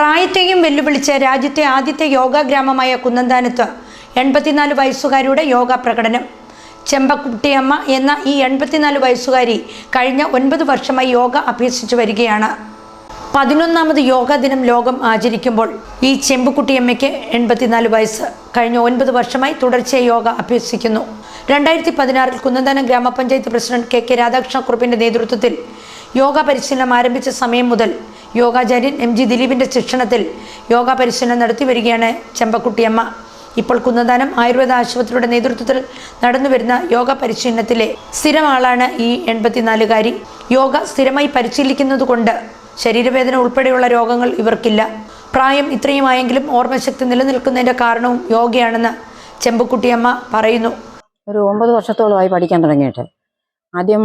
പ്രായത്തെയും വെല്ലുവിളിച്ച് രാജ്യത്തെ ആദ്യത്തെ യോഗാ ഗ്രാമമായ കുന്നന്താനത്ത് എൺപത്തിനാല് വയസ്സുകാരിയുടെ യോഗ പ്രകടനം. ചെമ്പക്കുട്ടിയമ്മ എന്ന ഈ എൺപത്തിനാല് വയസ്സുകാരി കഴിഞ്ഞ ഒൻപത് വർഷമായി യോഗ അഭ്യസിച്ചു വരികയാണ്. പതിനൊന്നാമത് യോഗ ദിനം ലോകം ആചരിക്കുമ്പോൾ ഈ ചെമ്പുക്കുട്ടിയമ്മയ്ക്ക് എൺപത്തിനാല് വയസ്സ്. കഴിഞ്ഞ ഒൻപത് വർഷമായി തുടർച്ചയായി യോഗ അഭ്യസിക്കുന്നു. രണ്ടായിരത്തി പതിനാറിൽ കുന്നന്താനം ഗ്രാമപഞ്ചായത്ത് പ്രസിഡന്റ് കെ കെ രാധാകൃഷ്ണക്കുറുപ്പിന്റെ നേതൃത്വത്തിൽ യോഗ പരിശീലനം ആരംഭിച്ച സമയം മുതൽ യോഗാചാര്യൻ എം ജി ദിലീപിന്റെ ശിക്ഷണത്തിൽ യോഗ പരിശീലനം നടത്തി വരികയാണ് ചെമ്പക്കുട്ടിയമ്മ. ഇപ്പോൾ കുന്നദാനം ആയുർവേദ ആശുപത്രിയുടെ നേതൃത്വത്തിൽ നടന്നുവരുന്ന യോഗ പരിശീലനത്തിലെ സ്ഥിരം ആളാണ് ഈ എൺപത്തിനാലുകാരി. യോഗ സ്ഥിരമായി പരിശീലിക്കുന്നതുകൊണ്ട് ശരീരവേദന ഉൾപ്പെടെയുള്ള രോഗങ്ങൾ ഇവർക്കില്ല. പ്രായം ഇത്രയുമായെങ്കിലും ഓർമ്മശക്തി നിലനിൽക്കുന്നതിന്റെ കാരണവും യോഗയാണെന്ന് ചെമ്പുക്കുട്ടിയമ്മ പറയുന്നു. ഒരു ഒമ്പത് വർഷത്തോളമായി പഠിക്കാൻ തുടങ്ങിയിട്ട്. ആദ്യം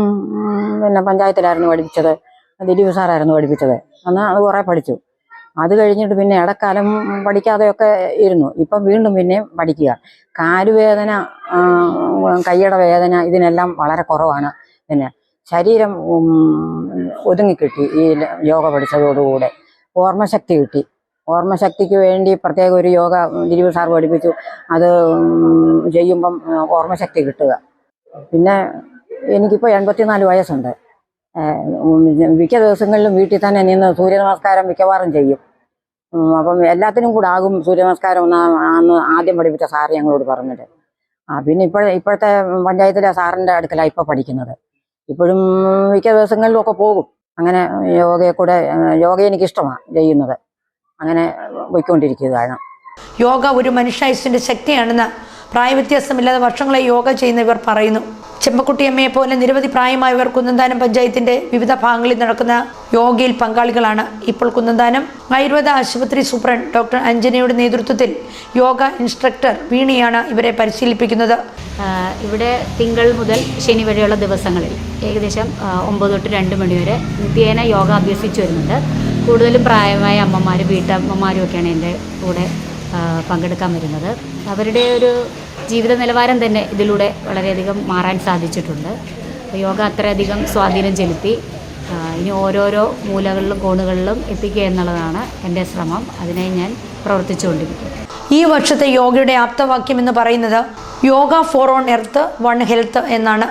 പിന്നെ പഞ്ചായത്തിലായിരുന്നു പഠിപ്പിച്ചത്. ദിലീപ് സാറായിരുന്നു പഠിപ്പിച്ചത്. അന്ന് അത് കുറേ പഠിച്ചു. അത് കഴിഞ്ഞിട്ട് പിന്നെ ഇടക്കാലം പഠിക്കാതെയൊക്കെ ഇരുന്നു. ഇപ്പം വീണ്ടും പിന്നെ പഠിക്കുക. കാലുവേദന കൈയുടെ വേദന ഇതിനെല്ലാം വളരെ കുറവാണ് പിന്നെ. ശരീരം ഒതുങ്ങിക്കിട്ടി ഈ യോഗ പഠിച്ചതോടുകൂടെ. ഓർമ്മശക്തി കിട്ടി. ഓർമ്മശക്തിക്ക് വേണ്ടി പ്രത്യേക ഒരു യോഗ ദിലീപ് സാർ പഠിപ്പിച്ചു. അത് ചെയ്യുമ്പം ഓർമ്മശക്തി കിട്ടുക. പിന്നെ എനിക്കിപ്പോൾ എൺപത്തിനാല് വയസ്സുണ്ട്. മിക്ക ദിവസങ്ങളിലും വീട്ടിൽ തന്നെ നിന്ന് സൂര്യനമസ്കാരം മിക്കവാറും ചെയ്യും. അപ്പം എല്ലാത്തിനും കൂടെ ആകും സൂര്യനമസ്കാരം അന്ന് ആദ്യം പഠിപ്പിച്ച സാറ് ഞങ്ങളോട് പറഞ്ഞത്. ആ പിന്നെ ഇപ്പോഴ ഇപ്പോഴത്തെ പഞ്ചായത്തിലെ സാറിന്റെ അടുക്കലാണ് ഇപ്പോൾ പഠിക്കുന്നത്. ഇപ്പോഴും മിക്ക ദിവസങ്ങളിലും ഒക്കെ പോകും. അങ്ങനെ യോഗയെ കൂടെ യോഗ എനിക്കിഷ്ടമാണ് ചെയ്യുന്നത്. അങ്ങനെ പോയിക്കൊണ്ടിരിക്കുകയാണ്. യോഗ ഒരു മനുഷ്യ ശക്തിയാണെന്ന് പ്രായവ്യത്യാസമില്ലാതെ വർഷങ്ങളായി യോഗ ചെയ്യുന്ന ഇവർ പറയുന്നു. ചെമ്പക്കുട്ടിയമ്മയെ പോലെ നിരവധി പ്രായമായവർ കുന്നന്താനം പഞ്ചായത്തിന്റെ വിവിധ ഭാഗങ്ങളിൽ നടക്കുന്ന യോഗയിൽ പങ്കാളികളാണ് ഇപ്പോൾ കുന്നന്താനം. ആയുർവേദ ആശുപത്രി സൂപ്രണ്ട് ഡോക്ടർ അഞ്ജനയുടെ നേതൃത്വത്തിൽ യോഗ ഇൻസ്ട്രക്ടർ വീണിയാണ് ഇവരെ പരിശീലിപ്പിക്കുന്നത്. ഇവിടെ തിങ്കൾ മുതൽ ശനി വരെയുള്ള ദിവസങ്ങളിൽ ഏകദേശം ഒമ്പത് തൊട്ട് രണ്ട് മണി വരെ നിത്യേന യോഗ അഭ്യസിച്ചു വരുന്നുണ്ട്. കൂടുതലും പ്രായമായ അമ്മമാരും വീട്ടമ്മമാരും ഒക്കെയാണ് എന്റെ കൂടെ പങ്കെടുക്കാൻ വരുന്നത്. അവരുടെ ഒരു ജീവിത നിലവാരം തന്നെ ഇതിലൂടെ വളരെയധികം മാറാൻ സാധിച്ചിട്ടുണ്ട്. യോഗ അത്രയധികം സ്വാധീനം ചെലുത്തി ഇനി ഓരോരോ മൂലകളിലും കോണുകളിലും എത്തിക്കുക എന്നുള്ളതാണ് എന്റെ ശ്രമം. അതിനായി ഞാൻ പ്രവർത്തിച്ചുകൊണ്ടിരിക്കും ഈ വർഷത്തെ യോഗയുടെ ആപ്തവാക്യം എന്ന് പറയുന്നത് yoga for on earth one health എന്നാണ്.